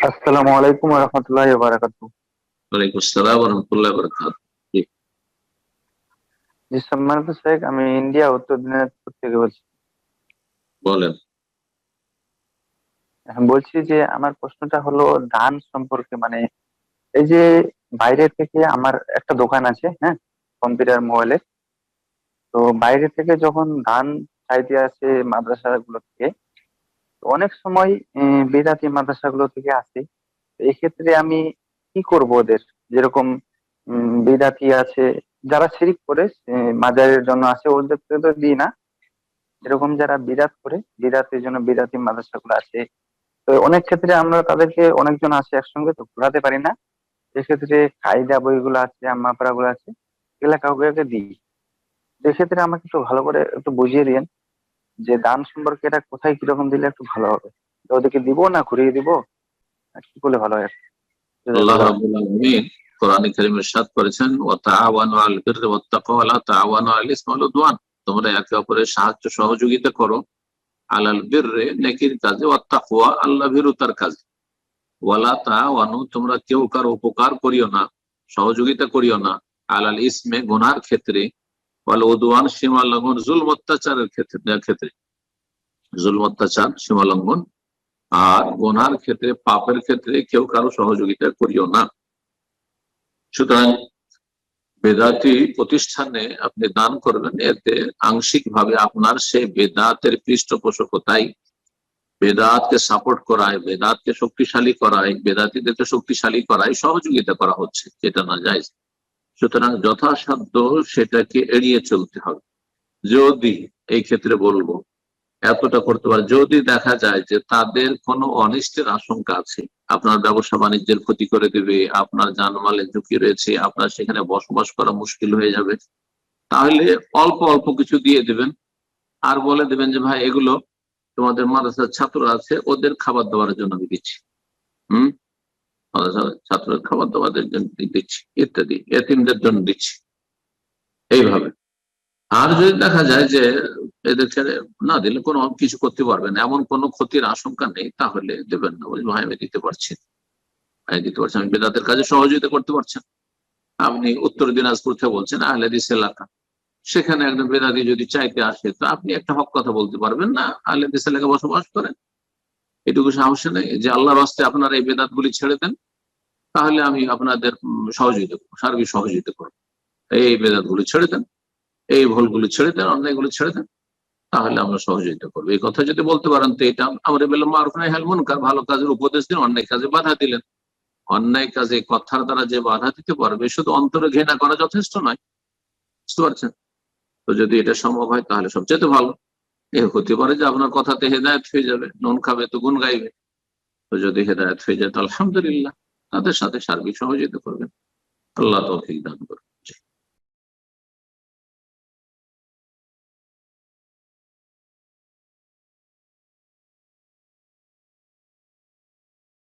আসসালামু আলাইকুম রহমতুল্লাহ বারাকাতু ওয়ালাইকুম আসসালাম রহমতুল্লাহ বরকাত জি। সম্মানিত শেখ আমি ইন্ডিয়া উত্তর দিনাজপুর থেকে বলছি। বলেন। এখন বলছি যে আমার প্রশ্নটা হলো ধান সম্পর্কে মানে এই যে বাইরে থেকে আমার একটা দোকান আছে হ্যাঁ কম্পিউটার মোবাইলের তো বাইরে থেকে যখন ধান চাইতে আসে মাদ্রাসাগুলো থেকে অনেক সময় বেদাতি মাদ্রাসাগুলো থেকে আসে। এক্ষেত্রে আমি কি করব ওদের? যেরকম বেদাতি আছে, যারা শিরিক করে মাজারের জন্য আসে, ওদের তো দিই না। এরকম যারা বিরাট করে বিরাতের জন্য বিরাতি মাদ্রাসাগুলো আছে। তো অনেক ক্ষেত্রে আমরা তাদেরকে অনেকজন আসে একসঙ্গে, তো ঘোরাতে পারি না। সেক্ষেত্রে কায়দা বইগুলো আছে আম্মাপাড়া গুলো আছে, এগুলা কাউকে দিই। সেক্ষেত্রে আমাকে একটু ভালো করে একটু বুঝিয়ে দিন যে দান সম্পর্কে এটা কোথায় কীরকম দিলে একটু ভালো হবে? ওদেরকে দিব না ঘুরিয়ে দিব? কি করলে ভালো হয়? কোরআন কারীমে ইরশাদ করেছেন, ওয়া তাআওয়ানু আলাল বিররি ওয়াত তাকওয়া লা তাআওয়ানু আলাল ইসমি উদওয়ান। তোমরা একে অপরের সাহায্য, সহযোগিতা করো। আলাল বিররে, নেকির কাজে, ওয়াত তাকওয়া, আল্লাহ ভীরুতার কাজে। ওয়ালা তাআওয়ানু, তোমরা কেউ কারও উপকার করিও না, সহযোগিতা করিও না। আলাল ইসমে, গুনার ক্ষেত্রে ওয়াল উদওয়ান সীমা লঙ্ঘন জুলম অত্যাচারের ক্ষেত্রে ক্ষেত্রে। জুলম অত্যাচার, সীমা লঙ্ঘন আর গোনার ক্ষেত্রে, পাপের ক্ষেত্রে কেউ কারও সহযোগিতা করিও না। সুতরাং বেদাতি প্রতিষ্ঠানে আপনি দান করবেন, এতে আংশিক ভাবে আপনার সেই বেদাতের পৃষ্ঠপোষকতাই বেদাতকে সাপোর্ট করায়, বেদাতকে শক্তিশালী করায়, বেদাতিদেরকে শক্তিশালী করায় সহযোগিতা করা হচ্ছে, যেটা না যায়। সুতরাং যথাসাধ্য সেটাকে এড়িয়ে চলতে হবে। যদি, এই ক্ষেত্রে বলব, এতটা করতে পারে, যদি দেখা যায় যে তাদের কোনো অনিষ্টের আশঙ্কা আছে, আপনার ব্যবসা বাণিজ্যের ক্ষতি করে দেবে, আপনার জানমালের ঝুঁকি রয়েছে, আপনার সেখানে বসবাস করা মুশকিল হয়ে যাবে, তাহলে অল্প অল্প কিছু দিয়ে দেবেন। আর বলে দেবেন যে, ভাই, এগুলো তোমাদের মাদ্রাসার ছাত্র আছে, ওদের খাবার দাবারের জন্য আমি দিচ্ছি। হম? ছাত্রের খাবার দাবারের জন্য দিচ্ছি, ইত্যাদি। এতিমদের জন্য দিচ্ছি। এইভাবে। আর যদি দেখা যায় যে এদের ছেড়ে না দিলে কোনো কিছু করতে পারবে না, এমন কোনো ক্ষতির আশঙ্কা নেই, তাহলে দেবেন না। বলছি ভাই আমি দিতে পারছি। ভাই দিতে পারছি আমি বেদাতের কাজে সহযোগিতা করতে পারছেন আপনি উত্তর দিনাজপুর থেকে বলছেন আহলেদিস এলাকা। সেখানে একজন বেদাতি যদি চাইতে আসে, তো আপনি একটা হক কথা বলতে পারবেন না আহলেদিস এলাকা বসবাস করেন। এটুকু সাহস নেই যে আল্লাহর হস্তে আপনারা এই বেদাত গুলি ছেড়ে দেন, তাহলে আমি আপনাদের সহযোগিতা করব, সার্বিক সহযোগিতা করব। এই বেদাত গুলি ছেড়ে দেন, এই ভুলগুলো ছেড়ে দেন, অন্যায়গুলো ছেড়ে দেন, তাহলে আমরা সহযোগিতা করব। এই কথা যদি বলতে পারেন তো এটা আমরা বললাম মারুফ নাই হেল ভালো কাজের উপদেশ দিন অন্যায় কাজে বাধা দিলেন। অন্যায় কাজে কথার দ্বারা যে বাধা দিতে পারবে, শুধু অন্তরে ঘৃণা করা যথেষ্ট নয়, বুঝতে পারছেন? তো যদি এটা সম্ভব হয় তাহলে সবচেয়ে ভালো। এ হতে পারে যে আপনার কথাতে হেদায়ত হয়ে যাবে, নন খাবে তো গুন গাইবে। তো যদি হেদায়ত হয়ে যায় তো আলহামদুলিল্লাহ, তাদের সাথে সার্বিক সহযোগিতা করবেন। আল্লাহ তৌফিক দান করবেন